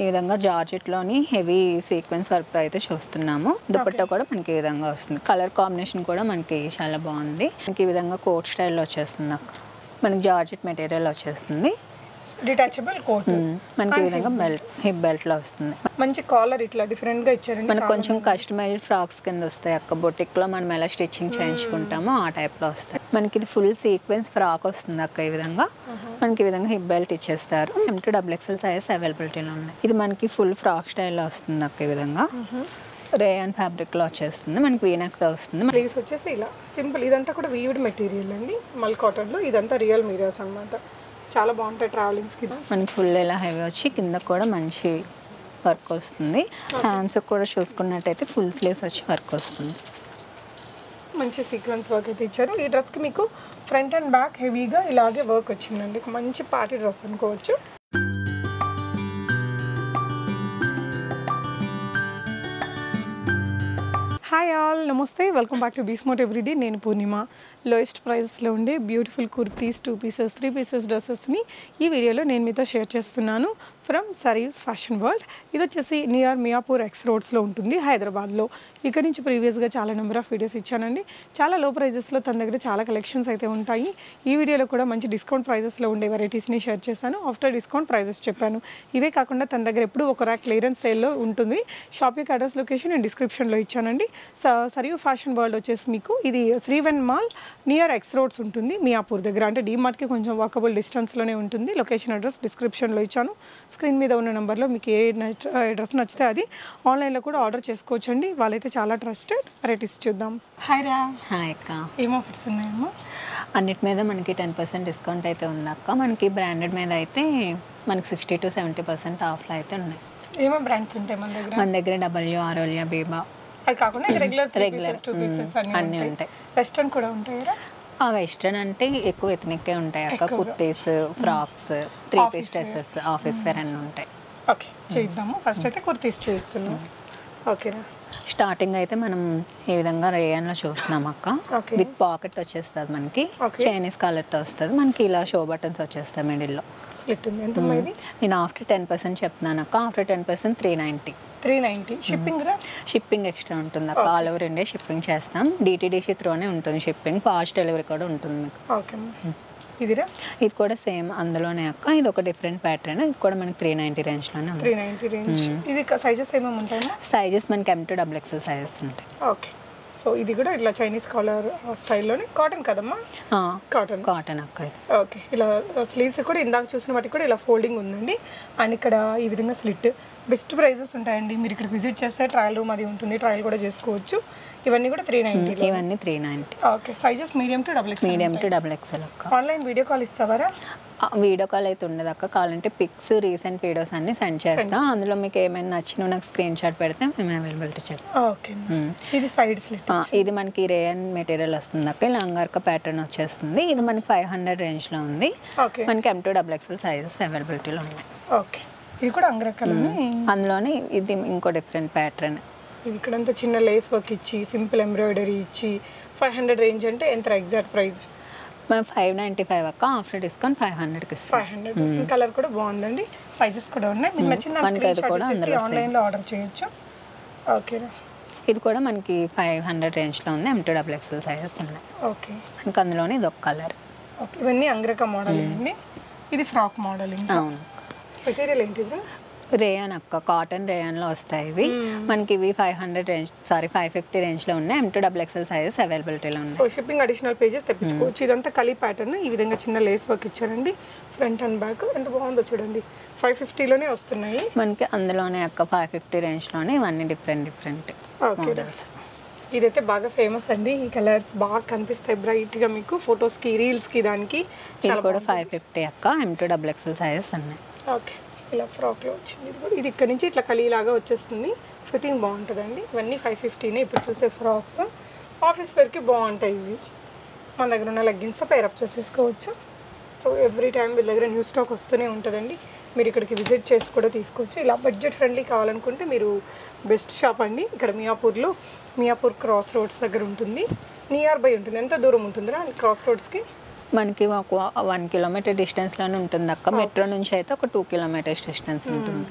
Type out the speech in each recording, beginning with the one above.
ఈ విధంగా జార్జెట్లోని heavy sequence వర్క్తో అయితే చూస్తున్నాము. దుపట్టా కూడా మనకి ఈ విధంగా వస్తుంది. కలర్ కాంబినేషన్ కూడా మనకి చాలా బాగుంది. మనకి ఈ విధంగా కోట్ స్టైల్లో వచ్చేస్తుంది మనకి జార్జెట్ మెటీరియల్ వచ్చేస్తుంది. Detachable coat. మనకి ఈ విధంగా బెల్ట్ హిప్ బెల్ట్లో వస్తుంది. మంచి కాలర్ ఇట్లా డిఫరెంట్గా ఇచ్చారండి. మనకు కొంచెం కస్టమైజ్డ్ ఫ్రాక్స్ కింద వస్తాయి అక్క. బొటిక్లో మనం ఎలా స్టిచ్చింగ్ చేయించుకుంటామో ఆ టైప్లో వస్తాయి. మనకి ఇది ఫుల్ సీక్వెన్స్ ఫ్రాక్ వస్తుంది అక్క ఈ విధంగా. మనకి ఈ విధంగా హిప్ బెల్ట్ ఇచ్చేస్తారు. M to double XL size అవైలబిలిటీలో ఉన్నాయి. ఇది మనకి ఫుల్ ఫ్రాక్ స్టైల్లో వస్తుంది అక్క ఈ విధంగా. రేయన్ ఫ్యాబ్రిక్లో వచ్చేస్తుంది. మనకి వీనక్తో వస్తుంది. స్లీవ్స్ వచ్చేసి ఇలా సింపుల్. ఇదంతా కూడా వీవ్డ్ మెటీరియల్ అండి. మల్ కాటన్లో ఇదంతా రియల్ మీరియర్స్ అన్నమాట. చాలా బాగుంటాయి ట్రావెలింగ్స్కి మనకి ఫుల్ ఇలా హెవీ వచ్చి కింద కూడా మంచి వర్క్ వస్తుంది. హ్యాండ్స్ కూడా చూసుకున్నట్టయితే ఫుల్ స్లీవ్స్ వచ్చి వర్క్ వస్తుంది. మంచి సీక్వెన్స్ వర్క్ అయితే ఇచ్చారు. ఈ డ్రెస్కి మీకు ఫ్రంట్ అండ్ బ్యాక్ హెవీగా ఇలాగే వర్క్ వచ్చిందండి. ఒక మంచి పార్టీ డ్రెస్ అనుకోవచ్చు. హాయ్ ఆల్ నమస్తే. వెల్కమ్ బ్యాక్ టు బీస్మోట్ ఎవ్రీడే నేను పూర్ణిమ. లోయెస్ట్ ప్రైజెస్లో ఉండే beautiful kurtis two pieces three pieces డ్రెస్సెస్ని ఈ వీడియోలో నేను మీతో షేర్ చేస్తున్నాను ఫ్రమ్ సరీవ్స్ ఫ్యాషన్ వరల్డ్ ఇది వచ్చేసి నియర్ మియాపూర్ ఎక్స్ రోడ్స్లో ఉంటుంది హైదరాబాద్లో. ఇక్కడ నుంచి ప్రీవియస్గా చాలా నెంబర్ ఆఫ్ వీడియోస్ ఇచ్చానండి. చాలా లో ప్రైజెస్లో తన దగ్గర చాలా కలెక్షన్స్ అయితే ఉంటాయి. ఈ వీడియోలో కూడా మంచి డిస్కౌంట్ ప్రైజెస్లో ఉండే వెరైటీస్ని షేర్ చేశాను. ఆఫ్టర్ డిస్కౌంట్ ప్రైజెస్ చెప్పాను. ఇవే కాకుండా తన దగ్గర ఎప్పుడు ఒక ర్యాక్ క్లియరెన్స్ సేల్లో ఉంటుంది. షాపింగ్ అడ్రస్ లొకేషన్ నేను డిస్క్రిప్షన్లో ఇచ్చానండి. స- సరియు ఫ్యాషన్ వరల్డ్ వచ్చేసి మీకు ఇది Sriven mall near X roads ఉంటుంది. మియాపూర్ దగ్గర. అంటే డీమార్ట్కి కొంచెం వాకబుల్ డిస్టెన్స్లోనే ఉంటుంది. లొకేషన్ అడ్రస్ డిస్క్రిప్షన్లో ఇచ్చాను. స్క్రీన్ మీద ఉన్న నెంబర్లో మీకు ఏ అడ్రస్ నచ్చితే అది ఆన్లైన్లో కూడా ఆర్డర్ చేసుకోవచ్చండి. వాళ్ళైతే చాలా ట్రస్టెడ్ వెరైటీస్ చూద్దాం. హాయ్ రా హాయ్ అక్క. ఏం ఆఫర్స్ ఉన్నాయమ్మా? అన్నిటి మీద మనకి టెన్ పర్సెంట్ డిస్కౌంట్ అయితే ఉంది అక్క. మనకి బ్రాండెడ్ మీద అయితే మనకి సిక్స్టీ టు సెవెంటీ పర్సెంట్ ఆఫ్లో అయితే ఉన్నాయి. ఏమేమి బ్రాండ్స్ ఉంటాయి మన దగ్గర? మన దగ్గర డబ్ల్యూ ఆరోలియా బీబా అది కాకుండా రెగ్యులర్ పీసెస్ టూ పీసెస్. అన్ని ఉంటాయి. వెస్ట్రన్ కూడా ఉంటాయి ఆ వెస్ట్రన్ అంటే ఎక్కువ ఎత్నిక్కే ఉంటాయి అక్క. Kurtis frocks three piece dresses office wear అన్నీ ఉంటాయి. ఓకే చేద్దాము. ఫస్ట్ అయితే కుర్తీస్ చూపిస్తున్నాం. ఓకేనా స్టార్టింగ్ అయితే మనం ఈ విధంగా రేయన్లో చూస్తున్నాం అక్క. విత్ పాకెట్ వచ్చేస్తుంది మనకి. చైనీస్ కలర్తో వస్తుంది మనకి ఇలా షో బటన్స్ వచ్చేస్తాయి మిడిల్లో స్లిట్ ఉంది ఎంత ఇది? నేను ఆఫ్టర్ టెన్ పర్సెంట్ చెప్తున్నాను అక్క. After ten percent three ninety. Three ninety. Shipping shipping extra ఉంటుంది అక్క. ఆల్ ఓవర్ ఇండియా షిప్పింగ్ చేస్తాం. డిటీడీసీ త్రోనే ఉంటుంది షిప్పింగ్ ఫాస్ట్ డెలివరీ కూడా ఉంటుంది మీకు ఓకే ఇదిరా? ఇది కూడా సేమ్ అందులోనే అక్క. ఇది ఒక డిఫరెంట్ ప్యాటర్న్ ఇది కూడా మనకి త్రీ నైంటీ రేంజ్లోనే త్రీ నైంటీ రేంజ్ ఇది సైజెస్ ఏమేమి ఉంటాయా సైజెస్ మనకి M to double XL sizes ఉంటాయి. ఓకే సో ఇది కూడా ఇట్లా చైనీస్ కాలర్ స్టైల్లోనే కాటన్ కదమ్మా? కాటన్ కాటన్ అక్క ఓకే ఇలా స్లీవ్స్ కూడా ఇందాక చూసిన వాటికి కూడా ఇలా ఫోల్డింగ్ ఉందండి. అండ్ ఇక్కడ ఈ విధంగా స్లిట్ బెస్ట్ ప్రైజెస్ ఉంటాయండి. మీరు ఇక్కడ విజిట్ చేస్తే ట్రయల్ రూమ్ అది ఉంటుంది. ట్రయల్ కూడా చేసుకోవచ్చు. ఇవన్నీ కూడా త్రీ నైంటీలో ఇవన్నీ three ninety okay sizes medium to double X medium to double అక్క. ఆన్లైన్ వీడియో కాల్ ఇస్తావారా? వీడియో కాల్ అయితే ఉండదు అక్క. కావాలంటే పిక్స్ రీసెంట్ వీడియోస్ అన్ని సెండ్ చేస్తాం. అందులో మీకు ఏమైనా నచ్చిన నాకు స్క్రీన్ షాట్ పెడితే మేము అవైలబిలిటీ చెప్తాం. ఓకే ఇది సైడ్ ఇది మనకి రేయన్ మెటీరియల్ వస్తుంది అక్క. ఇలా అంగార్క ప్యాటర్న్ వచ్చేస్తుంది. ఇది మనకి ఫైవ్ హండ్రెడ్ రేంజ్లో ఉంది. ఓకే. మనకి M to double XL sizes అవైలబిలిటీలో ఉన్నాయి. ఓకే. ఇది కూడా అంగరక్కలని అందులోనే ఇది ఇంకో డిఫరెంట్ ప్యాటర్న్ ఇది ఇక్కడంతా చిన్న లేస్ వర్క్ ఇచ్చి సింపుల్ ఎంబ్రాయిడరీ ఇచ్చి ఫైవ్ హండ్రెడ్ రేంజ్ అంటే ఎంత ఎగ్జాక్ట్ ప్రైస్ మనం ఫైవ్ నైంటీ ఫైవ్ అక్క ఆఫ్టర్ డిస్కౌంట్ ఫైవ్ హండ్రెడ్కి ఇస్తాం. ఫైవ్ హండ్రెడ్ కలర్ కూడా బాగుందండి. సైజెస్ కూడా ఉన్నాయి. మీకు నచ్చిన ఆన్లైన్లో ఆర్డర్ చేయొచ్చు. ఓకేనా ఇది కూడా మనకి ఫైవ్ హండ్రెడ్ రేంజ్లో ఉంది. M to double XL sizes ఉన్నాయి. ఓకే మనకి అందులోనే ఇది ఒక కలర్. ఓకే ఇవన్నీ అంగ్రక మోడల్ అండి. ఇది ఫ్రాక్ మోడలింగ్ అవును. మెటీరియల్ ఏంటిది? రేయాన్ అక్క కాటన్ రేయాన్లో వస్తాయి ఇవి. మనకి ఇవి five hundred range sorry five fifty రేంజ్లో ఉన్నాయి. M to double XL sizes అవైలబిలిటీలో ఉన్నాయి. సో షిప్పింగ్ అడిషనల్ పేజెస్ తెప్పించుకోవచ్చు ఇదంతా కలీ ప్యాటర్న్ ఈ విధంగా చిన్న లేస్ వర్క్ ఇచ్చారండి. ఫ్రంట్ అండ్ బ్యాక్ ఎంత బాగుందో చూడండి. ఫైవ్ ఫిఫ్టీలోనే వస్తున్నాయి. మనకి అందులోనే అక్క ఫైవ్ ఫిఫ్టీ రేంజ్లోనే ఇవన్నీ డిఫరెంట్ డిఫరెంట్ మోడల్స్ ఇదైతే బాగా ఫేమస్ అండి. ఈ కలర్స్ బాగా కనిపిస్తాయి బ్రైట్గా మీకు. ఫొటోస్కి రీల్స్కి దానికి కూడా ఫైవ్ ఫిఫ్టీ అక్క. M to double XL sizes ఉన్నాయి. ఓకే ఇలా ఫ్రాక్లో వచ్చింది. ఇది కూడా ఇది ఇక్కడ నుంచి ఇట్లా కలిలాగా వచ్చేస్తుంది. ఫిట్టింగ్ బాగుంటుందండి. ఇవన్నీ ఫైవ్ ఫిఫ్టీనే ఇప్పుడు చూసే ఫ్రాక్స్. ఆఫీస్ వేర్కి బాగుంటాయి ఇవి. మన దగ్గర ఉన్న లెగ్గిన్స్తో పేరప్ చేసేసుకోవచ్చు. సో ఎవ్రీ టైం వీళ్ళ దగ్గర న్యూ స్టాక్ వస్తూనే ఉంటుందండి. మీరు ఇక్కడికి విజిట్ చేసి కూడా తీసుకోవచ్చు. ఇలా బడ్జెట్ ఫ్రెండ్లీ కావాలనుకుంటే మీరు బెస్ట్ షాప్ అండి. ఇక్కడ మియాపూర్లో మియాపూర్ క్రాస్ రోడ్స్ దగ్గర ఉంటుంది. నియర్ బై ఉంటుంది. ఎంత దూరం ఉంటుందిరా క్రాస్ రోడ్స్కి మనకి ఒక వన్ కిలోమీటర్ డిస్టెన్స్లోనే ఉంటుంది అక్క మెట్రో నుంచి అయితే ఒక టూ కిలోమీటర్స్ డిస్టెన్స్ ఉంటుంది.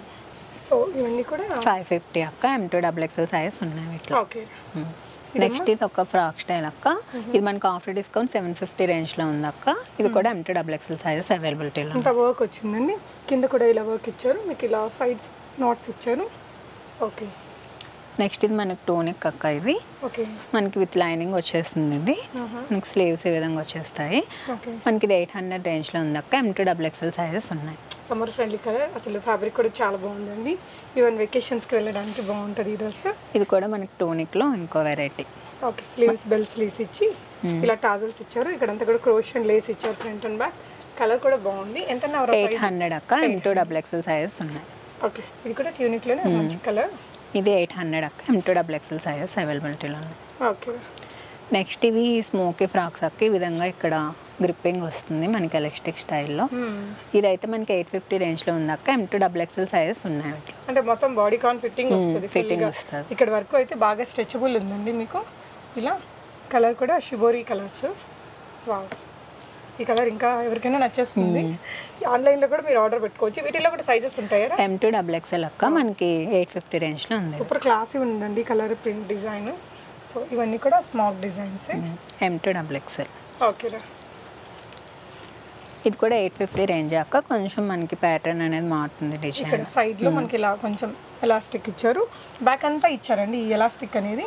సో ఇవన్నీ కూడా ఫైవ్ ఫిఫ్టీ అక్క M to double XL size ఉన్నాయి వీటిలో. ఓకే. నెక్స్ట్ ఇది ఒక ఫ్రాక్ స్టైల్ అక్క. ఇది మనకు ఆఫర్ డిస్కౌంట్ సెవెన్ ఫిఫ్టీ రేంజ్లో ఉంది అక్క. ఇది కూడా M to double XL sizes అవైలబిలిటీలో ఇంత వర్క్ వచ్చిందండి. కింద కూడా ఇలా వర్క్ ఇచ్చారు. మీకు ఇలా సైడ్స్ నాట్స్ ఇచ్చారు ఓకే. నెక్స్ట్ ఇది మనకు టోనిక్ అక్క ఇది. ఓకే. మనకి విత్ లైనింగ్ వచ్చేస్తుంది ఇది. మనకి స్లీవ్స్ ఈ విధంగా వచ్చేస్తాయి. మనకి ఇది ఎయిట్ హండ్రెడ్ రేంజ్లో ఉంది అక్క. M to double XL sizes ఉన్నాయి. Summer friendly colour. అసలు ఫ్యాబ్రిక్ కూడా చాలా బాగుందండి. ఈవెన్ వెకేషన్స్కి వెళ్ళడానికి బాగుంటుంది ఈ డ్రెస్. ఇది కూడా మనకి టోనిక్లో ఇంకో variety okay. Sleeves bell sleeves ఇచ్చి ఇలా టాజల్స్ ఇచ్చారు. ఇక్కడంతా కూడా క్రోషన్ లేస్ ఇచ్చారు ఫ్రంట్ అండ్ బ్యాక్. కలర్ కూడా బాగుంది. ఎంత ఎయిట్ హండ్రెడ్ అక్క. M to double XL sizes ఉన్నాయి. ఓకే. ఇది కూడా ట్యూనిక్లోనే మంచి కలర్. ఇది ఎయిట్ హండ్రెడ్ అక్క. M to double XL sizes అవైలబిలిటీలో ఉన్నాయి ఓకే. నెక్స్ట్ ఇవి స్మోకీ ఫ్రాక్స్ అక్క. ఈ విధంగా ఇక్కడ గ్రిప్పింగ్ వస్తుంది మనకి ఎలక్ట్రిక్ స్టైల్లో ఇదైతే మనకి ఎయిట్ ఫిఫ్టీ రేంజ్లో ఉంది అక్క. M to double XL sizes ఉన్నాయి అంటే మొత్తం బాడీ కాన్ ఫిట్టింగ్ వస్తుంది ఫిట్టింగ్ ఫిట్టింగ్ వస్తుంది. ఇక్కడ వరకు అయితే బాగా స్ట్రెచబుల్ ఉందండి మీకు. ఇలా. కలర్ కూడా షిబోరీ కలర్స్ వావ్ ఈ కలర్ ఇంకా ఎవరికైనా నచ్చేస్తుంది. ఆన్లైన్లో కూడా మీరు ఆర్డర్ పెట్టుకోవచ్చు. వీటిలో కూడా సైజెస్ ఉంటాయా? ఎం టూ డబుల్ ఎక్స్ఎల్ అక్క మనకి ఎయిట్ ఫిఫ్టీ రేంజ్లో ఉంది. సూపర్ క్లాసీ ఉందండి కలర్ ప్రింట్ డిజైన్. సో ఇవన్నీ కూడా smock designs M to double XL ఓకేరా ఇది కూడా ఎయిట్ ఫిఫ్టీ రేంజ్ అక్క. కొంచెం మనకి ప్యాటర్న్ అనేది మారుతుంది ఇక్కడ డిజైన్ సైడ్లో మనకి ఇలా కొంచెం ఎలాస్టిక్ ఇచ్చారు. బ్యాక్ అంతా ఇచ్చారండి ఈ ఎలాస్టిక్ అనేది.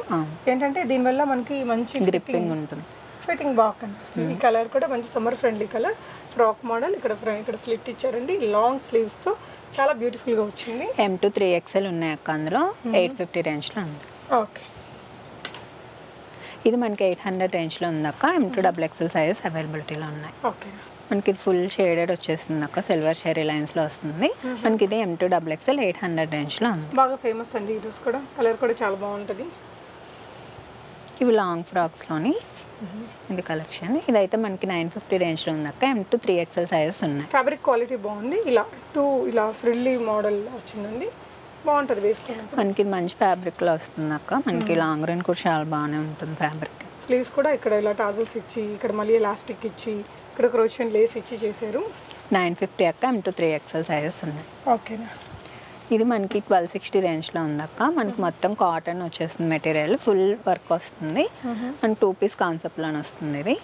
ఏంటంటే దీనివల్ల మనకి మంచి గ్రిప్పింగ్ ఉంటుంది. ఫిట్టింగ్ బాగా కనిపిస్తుంది. ఈ కలర్ కూడా మంచి summer friendly colour. Frock model. ఇక్కడ ఇక్కడ స్లిట్ ఇచ్చారండి. లాంగ్ స్లీవ్స్తో చాలా బ్యూటిఫుల్గా వచ్చింది ఎం టూ త్రీ ఎక్స్ఎల్ ఉన్నాయి అక్క అందులో. ఎయిట్ ఫిఫ్టీ రేంజ్లో ఉంది. ఓకే. ఇది మనకి ఎయిట్ హండ్రెడ్ రేంజ్లో ఉంది అక్క. M to double XL sizes అవైలబిలిటీలో ఉన్నాయి. ఓకే. మనకి ఫుల్ షేడెడ్ వచ్చేస్తుంది అక్క. సిల్వర్ షెరీ లైన్స్లో వస్తుంది. మనకి ఇది M to double XL eight hundred రేంజ్లో ఉంది. బాగా ఫేమస్ అండి ఈ డ్రెస్ కూడా. కలర్ కూడా చాలా బాగుంటుంది. ఇవి లాంగ్ ఫ్రాక్స్లోని ఇది కలెక్షన్. ఇదైతే మనకి నైన్ ఫిఫ్టీ రేంజ్లో ఉంది అక్క M to three XL sizes ఉన్నాయి. ఫ్యాబ్రిక్ క్వాలిటీ బాగుంది. ఇలా టూ ఇలా ఫ్రిల్లీ మోడల్ వచ్చిందండి. బాగుంటుంది వేసుకున్నప్పుడు మనకి మంచి ఫ్యాబ్రిక్లో వస్తుంది అక్క మనకి లాంగ్ రన్ కూడా చాలా బాగానే ఉంటుంది ఫ్యాబ్రిక్ స్లీవ్స్ కూడా ఇక్కడ ఇలా టాజల్స్ ఇచ్చి ఇక్కడ మళ్ళీ ఎలాస్టిక్ ఇచ్చి ఇక్కడ క్రోషియన్ లేస్ ఇచ్చి చేశారు. నైన్ ఫిఫ్టీ అక్క. M to three XL sizes ఉన్నాయి. ఓకేనా ఇది మనకి ట్వెల్వ్ సిక్స్టీ రేంజ్లో ఉంది అక్క మనకి మొత్తం కాటన్ వచ్చేస్తుంది మెటీరియల్ ఫుల్ వర్క్ వస్తుంది. మనకి టూ పీస్ కాన్సెప్ట్లోనే వస్తుంది ఇది.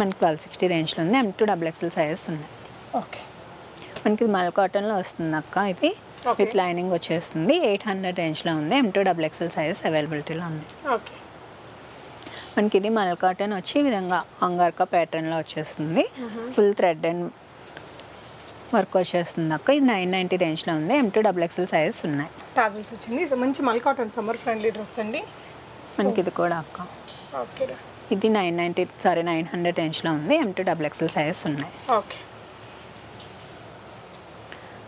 మనకి ట్వెల్వ్ సిక్స్టీ రేంజ్లో ఉంది. M to double XL sizes ఉన్నాయి ఓకే. మనకి మల్ కాటన్లో వస్తుంది అక్క ఇది. విత్ లైనింగ్ వచ్చేస్తుంది. ఎయిట్ హండ్రెడ్ రేంజ్లో ఉంది. M to double XL sizes అవైలబిలిటీలో ఉన్నాయి ఓకే. మనకి ఇది మల్ కాటన్ వచ్చి ఈ విధంగా అంగార్కా ప్యాటర్న్లో వచ్చేస్తుంది. ఫుల్ థ్రెడ్ అండ్ వర్క్ వచ్చేస్తుంది అక్క. ఇది నైన్ నైంటీ రేంజ్లో ఉంది. M to double XL sizes ఉన్నాయి. టాజల్స్ వచ్చింది. మంచి మల్ కాటన్ సమ్మర్ ఫ్రెండ్లీ డ్రెస్ అండి. మనకి ఇది కూడా అక్క. ఓకేనా ఇది nine ninety sorry nine hundred రేంజ్లో ఉంది. M to double XL sizes ఉన్నాయి. ఓకే.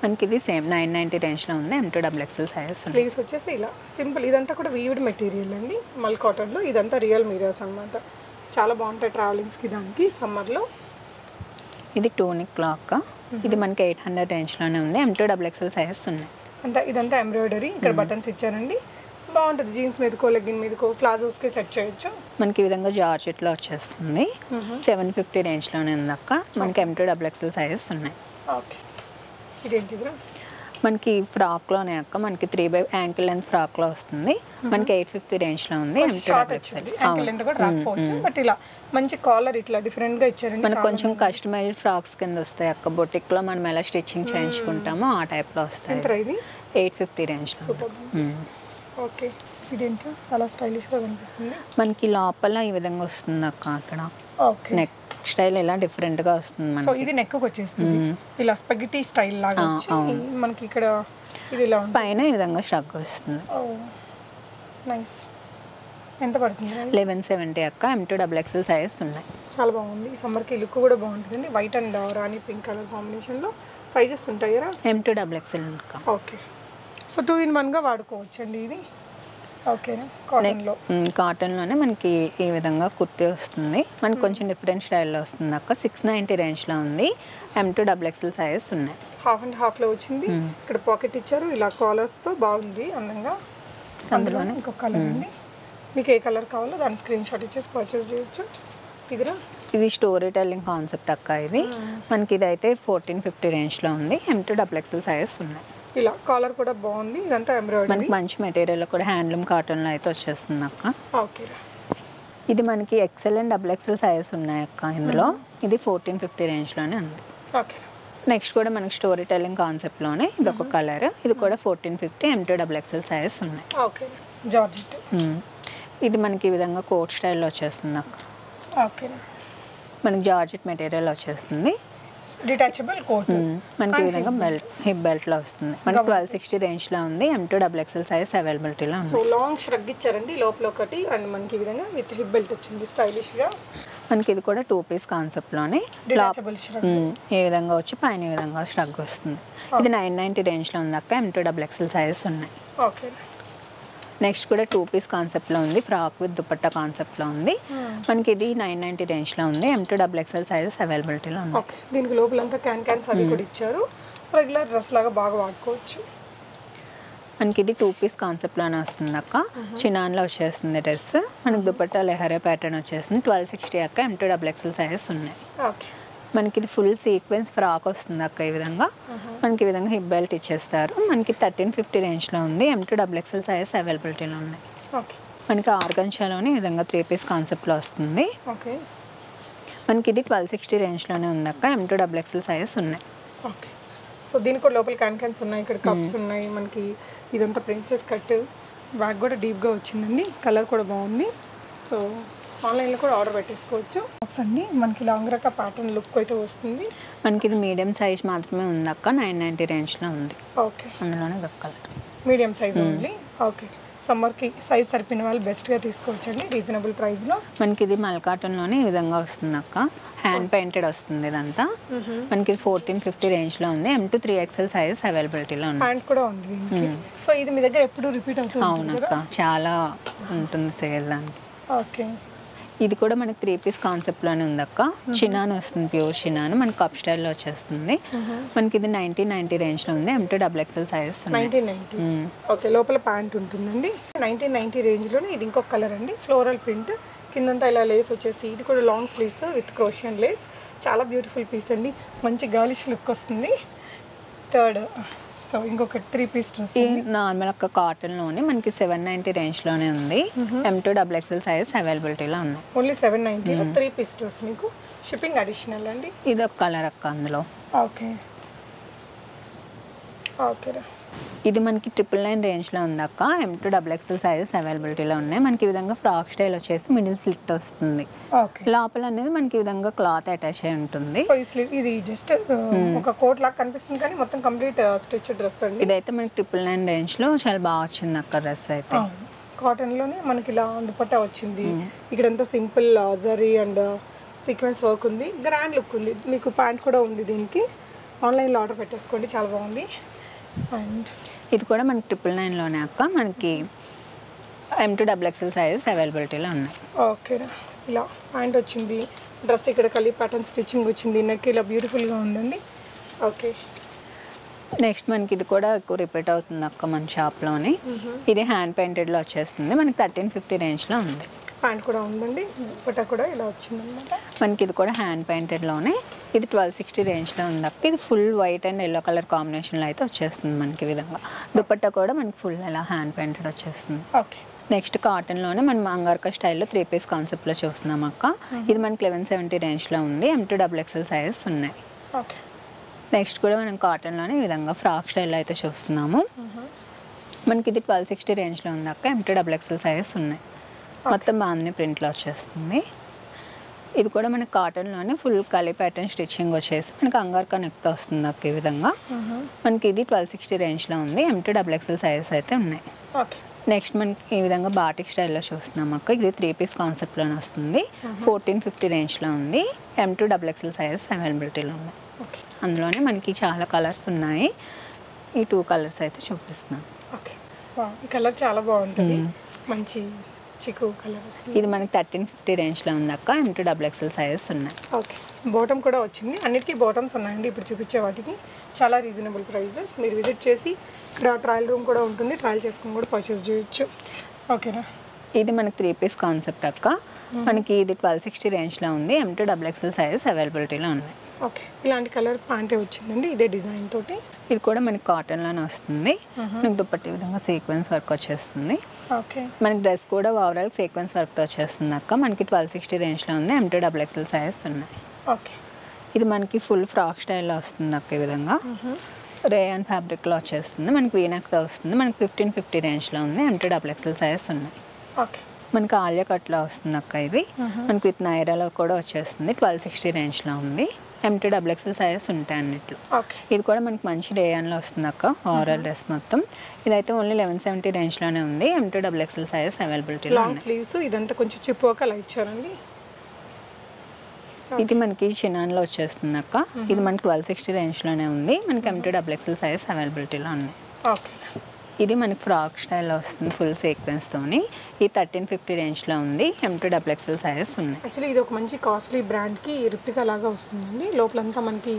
మనకి ఇది సేమ్ నైన్ నైంటీ రేంజ్లో ఉంది. M to double XL sizes ఉన్నాయి. స్లీవ్స్ వచ్చేసి ఇలా. సింపుల్ ఇదంతా కూడా వీవ్డ్ మెటీరియల్ అండి. మల్ కాటన్లో. ఇదంతా రియల్ మీరియర్స్ అన్నమాట. చాలా బాగుంటాయి ట్రావెలింగ్స్కి దానికి సమ్మర్లో ఇది టోనిక్ క్లాక్ ఇది మనకి ఎయిట్ హండ్రెడ్ రేంజ్లోనే ఉంది. M to double XL sizes ఉన్నాయి. అంతా ఇదంతా ఎంబ్రాయిడరీ ఇక్కడ బటన్స్ ఇచ్చారండి బాగుంటుంది. జీన్స్ మీదకో లెగ్గిన్ మీదకో ప్లాజోస్కి సెట్ చేయొచ్చు. మనకి ఈ విధంగా జార్జెట్లో వచ్చేస్తుంది. సెవెన్ ఫిఫ్టీ రేంజ్లోనే ఉంది అక్క. మనకి M to double XL sizes ఉన్నాయి. ఓకే. ఇదేంటిదిరా మనకి ఫ్రాక్లోనే అక్క. మనకి త్రీ బై యాంకిల్ లెంత్ ఫ్రాక్లో వస్తుంది. మనకి ఎయిట్ ఫిఫ్టీ రేంజ్లో ఉంది. షార్ట్ వచ్చింది. యాంకిల్ ఎంత కూడా రాకపోవచ్చు. బట్ ఇలా మంచి కాలర్ ఇట్లా డిఫరెంట్గా ఇచ్చారండి మనకు కొంచెం కస్టమైజ్డ్ ఫ్రాక్స్ కింద వస్తాయి అక్క. బొటిక్లో మనం ఎలా స్టిచ్చింగ్ చేయించుకుంటామో ఆ టైప్లో వస్తాయి. ఎయిట్ ఫిఫ్టీ రేంజ్లో సూపర్ ఓకే. ఇదేంటో చాలా స్టైలిష్గా కనిపిస్తుంది. మనకి లోపల ఈ విధంగా వస్తుంది అక్క అక్కడ. ఓకే. నెక్ స్టైల్ ఇలా డిఫరెంట్గా వస్తుంది సో ఇది నెక్ వచ్చేస్తుంది. ఇలా స్పగిటీ స్టైల్ లాగా వచ్చి. మనకి ఇక్కడ ఇది ఇలా పైన ఈ విధంగా స్ట్రక్ వస్తుంది. నైస్. ఎంత పడుతుంది? లెవెన్ సెవెంటీ అక్క M to double XL sizes ఉన్నాయి. చాలా బాగుంది. ఈ సమ్మర్కి లుక్ కూడా బాగుంటుందండి. White and rani pink colour కాంబినేషన్లో సైజెస్ ఉంటాయరా ఎం టూ డబుల్ ఎక్స్ఎల్ అక్క. ఓకే సో టూ ఇన్ వన్గా వాడుకోవచ్చు అండి ఇది. కాటన్లోనే మనకి ఈ విధంగా కుర్తీ వస్తుంది. మనకి కొంచెం డిఫరెంట్ స్టైల్లో వస్తుంది అక్క. సిక్స్ నైంటీ రేంజ్లో ఉంది. M to double XL sizes ఉన్నాయి. హాఫ్ అండ్ హాఫ్లో వచ్చింది. ఇక్కడ పాకెట్ ఇచ్చారు. ఇలా కాలర్స్తో బాగుంది అందంగా. అందులోనే? ఇంకొక కలర్ అండి మీకు ఏ కలర్ కావాలో దాని స్క్రీన్ షాట్ ఇచ్చేసి పర్చేస్ చేయొచ్చు. ఇదిరా? ఇది స్టోరీ టెల్లింగ్ కాన్సెప్ట్ అక్క ఇది. మనకి ఇదైతే ఫోర్టీన్ ఫిఫ్టీ రేంజ్లో ఉంది. M to double XL sizes ఉన్నాయి. ఇలా కాలర్ కూడా బాగుంది. ఇదంతా ఎంబ్రాయిడరీ మంచి మెటీరియల్ కూడా హ్యాండ్లూమ్ కాటన్లో అయితే వచ్చేస్తుంది అక్క. ఓకే ఇది మనకి XL and double XL sizes ఉన్నాయి అక్క ఇందులో. ఇది ఫోర్టీన్ ఫిఫ్టీ రేంజ్లోనే ఉంది. ఓకే నెక్స్ట్ కూడా మనకి స్టోరీ టెల్లింగ్ కాన్సెప్ట్లోనే ఇది ఒక కలర్ ఇది కూడా fourteen fifty M to double XL sizes ఉన్నాయి. Okay georgette. ఇది మనకి ఈ విధంగా కోట్ స్టైల్లో వచ్చేస్తుంది అక్క. ఓకే మనకి జార్జెట్ మెటీరియల్ వచ్చేస్తుంది. Detachable coat. మనకి ఈ విధంగా బెల్ట్ హిప్ బెల్ట్లో వస్తుంది. మనకి ట్వెల్వ్ సిక్స్టీ రేంజ్లో ఉంది. M to double XL size అవైలబిలిటీలో ఉంది. సో లాంగ్ ష్రగ్ ఇచ్చారండి. లోపల ఒకటి. అండ్ మనకి ఈ విధంగా విత్ హిప్ బెల్ట్ వచ్చింది స్టైలిష్గా మనకి ఇది కూడా టూ పీస్ డిటాచబుల్ ష్రగ్ ఏ విధంగా వచ్చి పైన ఈ విధంగా స్ట్రగ్ వస్తుంది. ఇది నైన్ నైంటీ రేంజ్లో ఉంది అక్క. M to double XL sizes ఉన్నాయి. ఓకే నెక్స్ట్ కూడా టూ పీస్ కాన్సెప్ట్లో ఉంది. ఫ్రాక్ విత్ దుపట్టా కాన్సెప్ట్లో ఉంది. మనకి ఇది నైన్ నైంటీ రేంజ్లో ఉంది. M to double XL sizes అవైలబిలిటీలో ఉంది దీనికి లోపలంతా క్యాన్ క్యాన్స్ అవి కూడా ఇచ్చారు. రెగ్యులర్ డ్రెస్ లాగా బాగా వాడుకోవచ్చు. మనకి ఇది టూ పీస్ కాన్సెప్ట్లోనే వస్తుంది అక్క. చినాన్లో వచ్చేస్తుంది డ్రెస్ మనకి దుపట్టా లెహరే ప్యాటర్న్ వచ్చేస్తుంది. ట్వెల్వ్ సిక్స్టీ అక్క M to double XL sizes ఉన్నాయి. ఓకే. మనకి ఇది ఫుల్ సీక్వెన్స్ ఫ్రాక్ వస్తుంది అక్క ఈ విధంగా. మనకి ఈ విధంగా హిప్ బెల్ట్ ఇచ్చేస్తారు. మనకి థర్టీన్ ఫిఫ్టీ రేంజ్లో ఉంది. M to double XL sizes అవైలబిలిటీలో ఉన్నాయి. ఓకే మనకి ఆర్గన్షాలోనే ఈ విధంగా త్రీ పీస్ కాన్సెప్ట్లో వస్తుంది. ఓకే మనకి ఇది ట్వెల్వ్ సిక్స్టీ రేంజ్లోనే ఉంది అక్క. M to double XL sizes ఉన్నాయి. ఓకే సో దీనికి కూడా లోపల క్యాన్ క్యాన్స్ ఉన్నాయి. ఇక్కడ కప్స్ ఉన్నాయి. మనకి ఇదంతా ప్రిన్సెస్ కట్ బ్యాగ్ కూడా డీప్గా వచ్చిందండి. కలర్ కూడా బాగుంది. సో ఆన్లైన్లో కూడా ఆర్డర్ పెట్టేసుకోవచ్చు. బాక్స్ అండి మనకి లాంగ్ రక ప్యాటర్న్ లుక్ అయితే వస్తుంది. మనకి ఇది మీడియం సైజ్ మాత్రమే ఉంది అక్క నైన్ నైంటీ రేంజ్లో ఉంది. ఓకే అందులోనే దొక్కలు మీడియం సైజ్ ఓన్లీ ఓకే సమ్మర్కి సైజ్ సరిపోయిన వాళ్ళు బెస్ట్గా తీసుకోవచ్చండి రీజనబుల్ ప్రైస్లో మనకి ఇది మల్కాటన్లోనే ఈ విధంగా వస్తుంది అక్క హ్యాండ్ పెయింటెడ్ వస్తుంది ఇదంతా. మనకి ఇది ఫోర్టీన్ ఫిఫ్టీ రేంజ్లో ఉంది. M to three XL size అవైలబిలిటీలో ఉంది. ప్యాంట్ కూడా ఉంది సో ఇది మీ దగ్గర ఎప్పుడు రిపీట్ అవుతుంది అవునక్క. చాలా ఉంటుంది సేల్ దానికి. ఓకే ఇది కూడా మనకి త్రీ పీస్ కాన్సెప్ట్లోనే ఉంది అక్క చినాన్ వస్తుంది ప్యూర్ చినాన్. మనకి కప్ స్టైల్లో వచ్చేస్తుంది. మనకి ఇది నైన్టీన్ నైన్టీ రేంజ్లో ఉంది. M to double XL sizes ఉన్నాయి నైన్టీన్ నైన్టీ. ఓకే లోపల ప్యాంట్ ఉంటుందండి. నైన్టీన్ నైన్టీ రేంజ్లోనే ఇది ఇంకొక కలర్ అండి. Floral print. కిందంతా ఇలా లేస్ వచ్చేసి ఇది కూడా లాంగ్ స్లీవ్స్ విత్ క్రోషియన్ లేస్. చాలా బ్యూటిఫుల్ పీస్ అండి. మంచి గాలిష్ లుక్ వస్తుంది. థర్డ్. సో ఇంకొక త్రీ పీస్ డ్రెస్ నార్మల్ ఒక కాటన్లోనే మనకి సెవెన్ నైంటీ రేంజ్లోనే ఉంది. M to double XL size అవైలబిలిటీలో ఉన్నాయి. Only seven ninety three piece dress మీకు. షిప్పింగ్ అడిషనల్ అండి? ఇది ఒక కలర్ అక్క అందులో. ఓకే ఓకేరా ఇది మనకి ట్రిపుల్ నైన్ రేంజ్లో ఉంది అక్క. M to double XL sizes అవైలబిలిటీలో ఉన్నాయి. మనకి ఈ విధంగా ఫ్రాక్ స్టైల్ వచ్చేసి మిడిల్ స్లిట్ వస్తుంది. లోపల అనేది మనకి ఈ విధంగా క్లాత్ అటాచ్ అయి ఉంటుంది. సో ఈ ఇది జస్ట్ ఒక కోట్ లాగా కనిపిస్తుంది కానీ మొత్తం కంప్లీట్ స్టిచ్ డ్రెస్ అండి. ఇదైతే మనకి ట్రిపుల్ నైన్ రేంజ్లో చాలా బాగా వచ్చింది అక్క డ్రెస్ అయితే. కాటన్లోనే మనకి ఇలా దుపట్టా వచ్చింది. ఇక్కడంతా simple zari and sequence work ఉంది. గ్రాండ్ లుక్ ఉంది. మీకు ప్యాంట్ కూడా ఉంది దీనికి. ఆన్లైన్లో ఆర్డర్ పెట్టేసుకోండి. చాలా బాగుంది. అండ్ ఇది కూడా మనకి ట్రిపుల్ నైన్లోనే అక్క. మనకి M to double XL sizes అవైలబిలిటీలో ఉన్నాయి. ఓకేనా ఇలా ప్యాంట్ వచ్చింది. డ్రెస్ ఇక్కడ కలి ప్యాటర్న్ స్టిచ్చింగ్ వచ్చింది. నెక్ ఇలా బ్యూటిఫుల్గా ఉందండి. ఓకే. నెక్స్ట్ మనకి ఇది కూడా ఎక్కువ రిపీట్ అవుతుంది అక్క మన షాప్లోని ఇది హ్యాండ్ పెయింటెడ్లో వచ్చేస్తుంది. మనకి థర్టీన్ ఫిఫ్టీ రేంజ్లో ఉంది. ప్యాంట్ కూడా ఉందండి. దుపట్టా కూడా ఇలా వచ్చిందనమాట. మనకి ఇది కూడా హ్యాండ్ పెయింటెడ్లోనే ఇది ట్వెల్వ్ సిక్స్టీ రేంజ్లో ఉంది అక్క ఇది full white and yellow colour కాంబినేషన్లో అయితే వచ్చేస్తుంది మనకి ఈ విధంగా. దుపట్టా కూడా మనకి ఫుల్ ఇలా హ్యాండ్ పెయింటెడ్ వచ్చేస్తుంది. ఓకే. నెక్స్ట్ కాటన్లోనే మనం అంగార్కా స్టైల్లో త్రీ పీస్ కాన్సెప్ట్లో చూస్తున్నాం అక్క. ఇది మనకి లెవెన్ సెవెంటీ రేంజ్లో ఉంది. M to double XL sizes ఉన్నాయి. ఓకే. నెక్స్ట్ కూడా మనం కాటన్లోనే ఈ విధంగా ఫ్రాక్ స్టైల్లో అయితే చూస్తున్నాము. మనకి ఇది ట్వెల్వ్ సిక్స్టీ రేంజ్లో ఉంది అక్క M to double XL sizes ఉన్నాయి. మొత్తం బాగుంది ప్రింట్లో వచ్చేస్తుంది. ఇది కూడా మనకి కాటన్లోనే ఫుల్ కలీ ప్యాటర్న్ స్టిచ్చింగ్ వచ్చేసి మనకి అంగార్కా నెక్తో వస్తుంది అక్క ఈ విధంగా. మనకి ఇది ట్వెల్వ్ సిక్స్టీ రేంజ్లో ఉంది. M to double XL sizes అయితే ఉన్నాయి. ఓకే నెక్స్ట్ మనకి ఈ విధంగా బాటిక్ స్టైల్లో చూస్తున్నాం అక్క. ఇది త్రీ పీస్ కాన్సెప్ట్లోనే వస్తుంది. ఫోర్టీన్ ఫిఫ్టీ రేంజ్లో ఉంది. M to double XL sizes అవైలబిలిటీలో ఉన్నాయి ఓకే అందులోనే మనకి చాలా కలర్స్ ఉన్నాయి. ఈ టూ కలర్స్ అయితే చూపిస్తున్నాం. ఓకే ఈ కలర్ చాలా బాగుంటుంది. మంచి చిక్కు కలర్ ఇది మనకి థర్టీన్ ఫిఫ్టీ రేంజ్లో ఉంది అక్క M to double XL sizes ఉన్నాయి. ఓకే. బాటమ్ కూడా వచ్చింది. అన్నిటికీ బాటమ్స్ ఉన్నాయండి. ఇప్పుడు చూపించే వాటికి చాలా రీజనబుల్ ప్రైజెస్ మీరు విజిట్ చేసి ఇక్కడ ట్రయల్ రూమ్ కూడా ఉంటుంది. ట్రయల్ చేసుకుని కూడా పర్చేస్ చేయొచ్చు. ఓకేనా? ఇది మనకి త్రీ పీస్ కాన్సెప్ట్ అక్క. మనకి ఇది ట్వెల్వ్ సిక్స్టీ రేంజ్లో ఉంది. M to double XL sizes అవైలబిలిటీలో ఉన్నాయి. ఓకే ఇలాంటి కలర్ ప్యాంటే వచ్చిందండి ఇదే డిజైన్ తోటి. ఇది కూడా మనకి కాటన్లోనే వస్తుంది. మనకి దుప్పట్టి విధంగా సీక్వెన్స్ వర్క్ వచ్చేస్తుంది. ఓకే. మనకి డ్రెస్ కూడా ఓవరాల్ సీక్వెన్స్ వర్క్తో వచ్చేస్తుంది అక్క. మనకి ట్వెల్వ్ సిక్స్టీ రేంజ్లో ఉంది M to double XL sizes ఉన్నాయి. ఓకే. ఇది మనకి ఫుల్ ఫ్రాక్ స్టైల్లో వస్తుంది అక్క ఈ విధంగా. రేయన్ ఫ్యాబ్రిక్లో వచ్చేస్తుంది. మనకి వీనక్తో వస్తుంది. మనకి ఫిఫ్టీన్ ఫిఫ్టీ రేంజ్లో ఉంది M to double XL sizes ఉన్నాయి. ఓకే. మనకి ఆలియా కట్లో వస్తుంది అక్క ఇది. మనకి విత్ నైరాలో కూడా వచ్చేస్తుంది ట్వెల్వ్ సిక్స్టీ రేంజ్లో ఉంది. ఎంటీ డబుల్ ఎక్స్ఎల్ సైజెస్ ఉంటాయి అన్నిట్లో. ఇది కూడా మనకి మంచి రేయాన్లో వస్తుంది అక్క ఓవరాల్ డ్రెస్ మొత్తం. ఇదైతే ఓన్లీ లెవెన్ సెవెంటీ రేంజ్లోనే ఉంది. M to double XL sizes అవైలబిలిటీలో లాంగ్ స్లీవ్స్ ఇదంతా కొంచెం చిప్పుగా అలా ఇచ్చారండి. ఇది మనకి చినాన్లో వచ్చేస్తుంది అక్క. ఇది మనకి ట్వెల్వ్ సిక్స్టీ రేంజ్లోనే ఉంది. మనకి ఎంటీ డబుల్ ఎక్స్ఎల్ సైజెస్ అవైలబిలిటీలో ఉన్నాయి. ఓకే. ఇది మనకి ఫ్రాక్ స్టైల్లో వస్తుంది ఫుల్ సీక్వెన్స్తోని ఈ థర్టీన్ ఫిఫ్టీ రేంజ్లో ఉంది. M to double XL sizes ఉన్నాయి. యాక్చువల్లీ ఇది ఒక మంచి కాస్ట్లీ బ్రాండ్కి రిప్లికా లాగా వస్తుందండి. లోపలంతా మనకి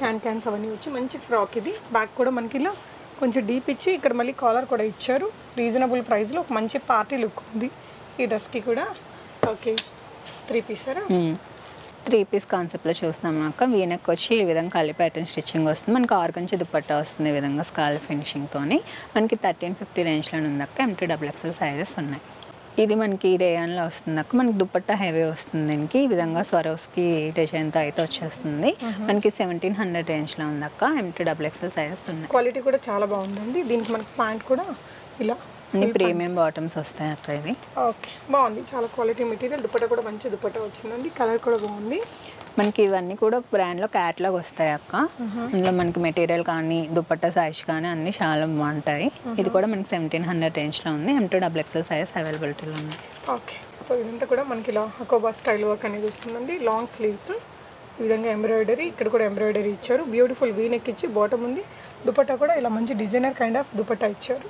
క్యాన్ క్యాన్స్ అవన్నీ వచ్చి మంచి ఫ్రాక్ ఇది. బ్యాక్ కూడా మనకి ఇలా కొంచెం డీప్ ఇచ్చి ఇక్కడ మళ్ళీ కాలర్ కూడా ఇచ్చారు. రీజనబుల్ ప్రైస్లో ఒక మంచి పార్టీ లుక్ ఉంది. ఈ డ్రెస్కి కూడా. ఓకే త్రీ పీసారా త్రీ పీస్ కాన్సెప్ట్లో చూస్తున్నాక వీనెక్ వచ్చి ఈ విధంగా కలి ప్యాటర్న్ స్టిచ్చింగ్ వస్తుంది. మనకి ఆర్గంచి దుపట్టా వస్తుంది ఈ విధంగా స్కాల్ ఫినిషింగ్తోని మనకి థర్టీన్ ఫిఫ్టీ రేంజ్లో ఉందక్క ఎంటీ డబుల్ ఎక్స్ఎల్ సైజెస్ ఉన్నాయి. ఇది మనకి రేయాన్లో వస్తుంది అక్క. మనకి దుపట్టా హెవీ వస్తుంది దీనికి. ఈ విధంగా స్వరోస్కి డిజైన్తో అయితే వచ్చేస్తుంది. మనకి సెవెంటీన్ హండ్రెడ్ రేంజ్లో ఉందక్క M to double XL sizes ఉన్నాయి. క్వాలిటీ కూడా చాలా బాగుందండి. దీనికి మనకి ప్యాంట్ కూడా ఇలా అన్ని ప్రీమియం బాటమ్స్ వస్తాయి అక్క ఇది ఓకే బాగుంది. చాలా క్వాలిటీ మెటీరియల్ దుపట్టా కూడా మంచి దుపట్టా వచ్చిందండి. కలర్ కూడా బాగుంది. మనకి ఇవన్నీ కూడా ఒక బ్రాండ్లో క్యాట్లాగ్ వస్తాయి అక్క. ఇందులో మనకి మెటీరియల్ కానీ దుపట్టా సైజ్ కానీ అన్ని చాలా బాగుంటాయి. ఇది కూడా మనకి సెవెంటీన్ హండ్రెడ్ రేంజ్లో ఉంది. M to double XL size అవైలబిలిటీలో ఉంది. ఓకే సో ఇదంతా కూడా మనకి ఇలా హకోబా స్టైల్ వర్క్ అనేది వస్తుందండి. లాంగ్ స్లీవ్స్ ఈ విధంగా ఎంబ్రాయిడరీ ఇక్కడ కూడా ఎంబ్రాయిడరీ ఇచ్చారు. బ్యూటిఫుల్ వీ నెక్ ఇచ్చి బాటమ్ ఉంది. దుపట్టా కూడా ఇలా మంచి డిజైనర్ కైండ్ ఆఫ్ దుపట్టా ఇచ్చారు.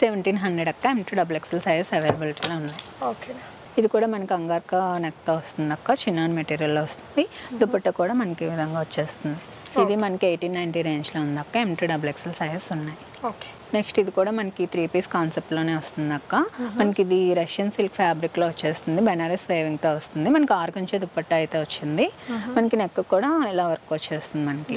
సెవెంటీన్ హండ్రెడ్ అక్క M to double XL size అవైలబిలిటీలో ఉన్నాయి. ఓకే ఇది కూడా మనకి అంగార్క నెక్తో వస్తుంది అక్క చిన్న మెటీరియల్లో వస్తుంది. దుపట్టా కూడా మనకి ఈ విధంగా వచ్చేస్తుంది. ఇది మనకి ఎయిటీన్ నైంటీ రేంజ్లో ఉంది అక్క M to double XL sizes ఉన్నాయి. ఓకే నెక్స్ట్ ఇది కూడా మనకి త్రీ పీస్ కాన్సెప్ట్లోనే వస్తుంది అక్క మనకి ఇది రష్యన్ సిల్క్ ఫ్యాబ్రిక్లో వచ్చేస్తుంది. బెనారస్ వేవింగ్తో వస్తుంది. మనకి ఆరు కొంచెం దుపట్టా అయితే వచ్చింది. మనకి నెక్ కూడా ఇలా వర్క్ వచ్చేస్తుంది మనకి.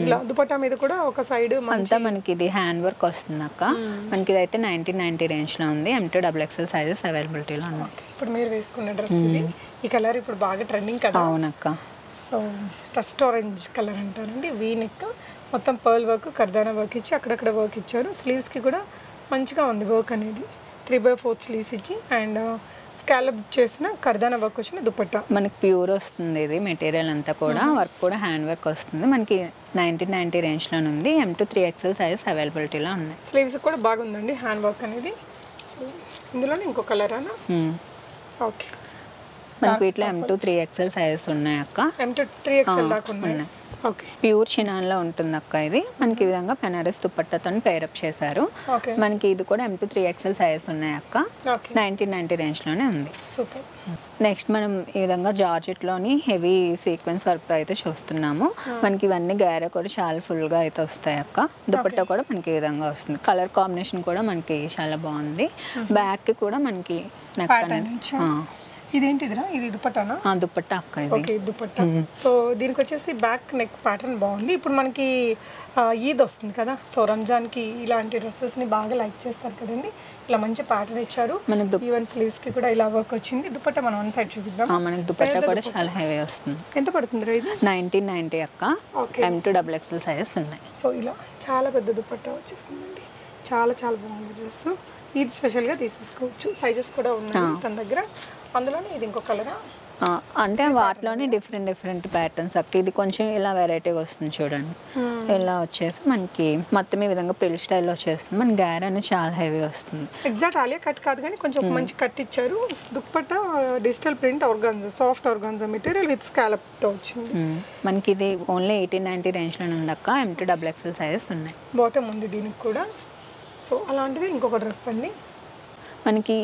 ఇట్లా దుపట్టా మీద కూడా ఒక సైడ్ అంతా మనకి ఇది హ్యాండ్ వర్క్ వస్తుంది అక్క మనకి ఇదైతే నైన్టీన్ నైన్టీ రేంజ్లో ఉంది. M to double XL sizes అవైలబిలిటీలో ఉన్నాయి. ఇప్పుడు మీరు వేసుకున్న డ్రెస్ ఇది. ఈ కలర్ ఇప్పుడు బాగా ట్రెండింగ్ కదా. అవునక్క. సో రస్ట్ ఆరెంజ్ కలర్ అంటారండి వీ నెక్ మొత్తం పర్ల్ వర్క్ కర్దానా వర్క్ ఇచ్చి అక్కడక్కడ వర్క్ ఇచ్చారు. స్లీవ్స్కి కూడా మంచిగా ఉంది వర్క్ అనేది. త్రీ బై ఫోర్త్ స్లీవ్స్ ఇచ్చి అండ్ స్కాలప్ చేసిన కర్దానా వర్క్ వచ్చిన దుపట్టా. మనకి ప్యూర్ వస్తుంది ఇది మెటీరియల్ అంతా కూడా. వర్క్ కూడా హ్యాండ్ వర్క్ వస్తుంది. మనకి నైన్టీన్ నైన్టీ రేంజ్లో ఉంది. M to three XL sizes అవైలబిలిటీలో ఉన్నాయి స్లీవ్స్ కూడా బాగుందండి హ్యాండ్ వర్క్ అనేది. సో ఇందులోనే ఇంకో కలర్ అనా? Hmm. ఓకే. మనకి వీటిలో M to three XL sizes ఉన్నాయి అక్క. ఎం టు త్రీ ఎక్స్ఎల్ దాకా ఉన్నాయి. ప్యూర్ చినాన్లో ఉంటుంది అక్క ఇది. మనకి ఈ విధంగా బెనారస్ దుపట్టాతో పేరప్ చేశారు. మనకి ఇది కూడా M to three XL sizes ఉన్నాయి అక్క. నైన్టీన్ నైన్టీ రేంజ్లోనే ఉంది. సూపర్ నెక్స్ట్ మనం ఈ విధంగా జార్జెట్లోని హెవీ సీక్వెన్స్ వర్క్తో అయితే చూస్తున్నాము. మనకి ఇవన్నీ గ్యారె కూడా చాలా ఫుల్గా అయితే వస్తాయి అక్క. దుపట్టా కూడా మనకి ఈ విధంగా వస్తుంది. కలర్ కాంబినేషన్ కూడా మనకి చాలా బాగుంది. బ్యాక్ కూడా మనకి నెక్ అనేది. ఇదేంటిదిరా? ఇది దుపట్టానా? ఆ, దుపట్టా అక్క ఓకే దుపట్టా. సో దీనికి వచ్చేసి బ్యాక్ నెక్ ప్యాటర్న్ బాగుంది. ఇప్పుడు మనకి ఈద్ వస్తుంది కదా? సో రంజాన్కి ఇలాంటి డ్రెస్సెస్ని బాగా లైక్ చేస్తారు కదండి. ఇలా మంచి ప్యాటర్న్ ఇచ్చారు. మనకి దుప్ ఈవెన్ స్లీవ్స్కి కూడా ఇలా వర్క్ వచ్చింది. దుపట్టా మనం వన్ సైడ్ చూపిద్దాం. మనకి దుపట్టా కూడా చాలా హెవీ వస్తుంది. ఎంత పడుతుంది ఇది? నైన్టీన్ నైన్టీ అక్క. M to double XL sizes ఉన్నాయి. సో ఇలా చాలా పెద్ద దుపట్టా వచ్చేసిందండి. చాలా చాలా బాగుంది డ్రెస్ ఈద్ స్పెషల్గా తీసేసుకోవచ్చు. సైజెస్ కూడా ఉన్నాయి తన దగ్గర. అందులోనే ఇది ఇంకో కలరా అంటే వాటిలోనే డిఫరెంట్ డిఫరెంట్ ప్యాటర్న్స్ అక్క. ఇది కొంచెం ఇలా వెరైటీగా వస్తుంది చూడండి. ఇలా వచ్చేసి మనకి మొత్తం ఈ విధంగా పెళ్ళి స్టైల్లో వచ్చేస్తుంది. మన గ్యార్ అనేది చాలా హెవీ వస్తుంది. ఎగ్జాక్ట్ ఆలియా కట్ కాదు కానీ కొంచెం ఒక మంచి కట్ ఇచ్చారు. Dupatta digital print organza soft organza material with స్కాలప్తో వచ్చింది. మ్మ్. మనకి ఇది ఓన్లీ ఎయిటీన్ నైన్టీ రేంజ్లోనే ఉంది అక్క. M to double XL sizes ఉన్నాయి. బాటమ్ ఉంది దీనికి కూడా. సో అలాంటిది ఇంకొక డ్రెస్ అండి. మనకి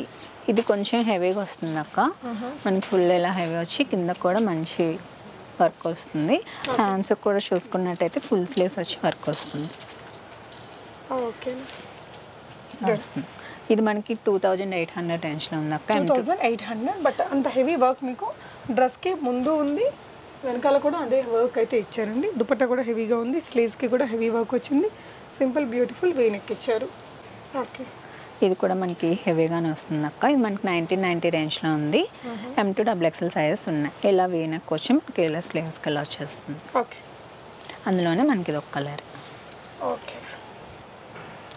ఇది కొంచెం హెవీగా వస్తుంది అక్క. మనకి ఫుల్ ఇలా హెవీ వచ్చి కింద కూడా మంచి వర్క్ వస్తుంది. హ్యాండ్స్ కూడా చూసుకున్నట్టయితే ఫుల్ స్లీవ్స్ వచ్చి వర్క్ వస్తుంది. ఓకే వస్తుంది. ఇది మనకి టూ థౌజండ్ ఎయిట్ హండ్రెడ్ రేంజ్లో ఉంది అక్క. Two thousand eight hundred but అంత హెవీ వర్క్ మీకు. డ్రెస్కి ముందు ఉంది వెనకాల కూడా అదే వర్క్ అయితే ఇచ్చారండి. దుపట్టా కూడా హెవీగా ఉంది స్లీవ్స్కి కూడా హెవీ వర్క్ వచ్చింది. సింపుల్ బ్యూటిఫుల్ వేనెక్ ఇచ్చారు. ఓకే ఇది కూడా మనకి హెవీగానే వస్తుంది అక్క ఇది మనకి నైన్టీన్ నైన్టీ రేంజ్లో ఉంది. M to double XL sizes ఉన్నాయి. ఇలా వీనక్ వచ్చి మనకి ఇలా స్లీవ్స్కి ఇలా వచ్చేస్తుంది ఓకే. అందులోనే మనకి ఇది ఒక కలర్ ఓకే.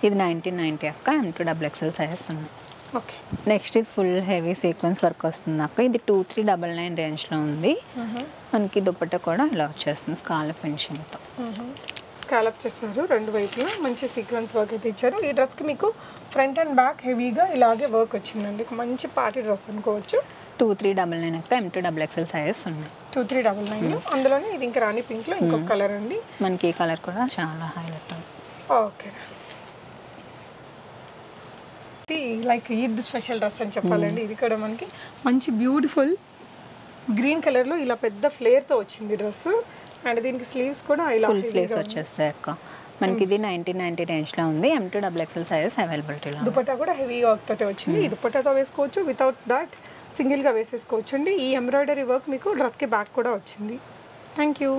ఇది నైన్టీన్ నైంటీ అక్క. M to double XL sizes ఉన్నాయి. ఓకే. నెక్స్ట్ ఇది ఫుల్ హెవీ సీక్వెన్స్ వర్క్ వస్తుంది అక్క ఇది టూ త్రీ డబల్ నైన్ రేంజ్లో ఉంది. మనకి దుపట్టా కూడా ఇలా వచ్చేస్తుంది స్కాల ఫినిషింగ్తో స్కాలప్ చేశారు. రెండు వైపులా మంచి సీక్వెన్స్ వర్క్ అయితే ఇచ్చారు. ఈ డ్రెస్కి మీకు ఫ్రంట్ అండ్ బ్యాక్ హెవీగా ఇలాగే వర్క్ వచ్చిందండి. ఒక మంచి పార్టీ డ్రెస్ అనుకోవచ్చు. టూ త్రీ డబల్ నైన్ అక్క. M to double XL sizes ఉన్నాయి టూ త్రీ డబల్ నైన్ అందులోనే ఇది ఇంకా రాణి పింక్లో ఇంకొక కలర్ అండి. మనకి ఈ కలర్ కూడా చాలా highlight okay like Eid special dress అని చెప్పాలండి. ఇది కూడా మనకి మంచి బ్యూటిఫుల్ గ్రీన్ కలర్లో ఇలా పెద్ద ఫ్లేర్తో వచ్చింది డ్రెస్ అండ్ దీనికి స్లీవ్స్ కూడా ఇలా ఫుల్ స్లీవ్స్. వచ్చేస్తాయి అక్క. మనకి ఇది నైన్టీన్ నైన్టీ రేంజ్లో ఉంది M to double XL sizes అవైలబిలిటీలో దుపట్టా కూడా హెవీ వర్క్ తోటే వచ్చింది. ఈ దుపట్టాతో వేసుకోవచ్చు వితౌట్ దాట్ సింగిల్గా వేసేసుకోవచ్చు అండి ఈ ఎంబ్రాయిడరీ వర్క్ మీకు డ్రెస్కి బ్యాక్ కూడా వచ్చింది. Thank you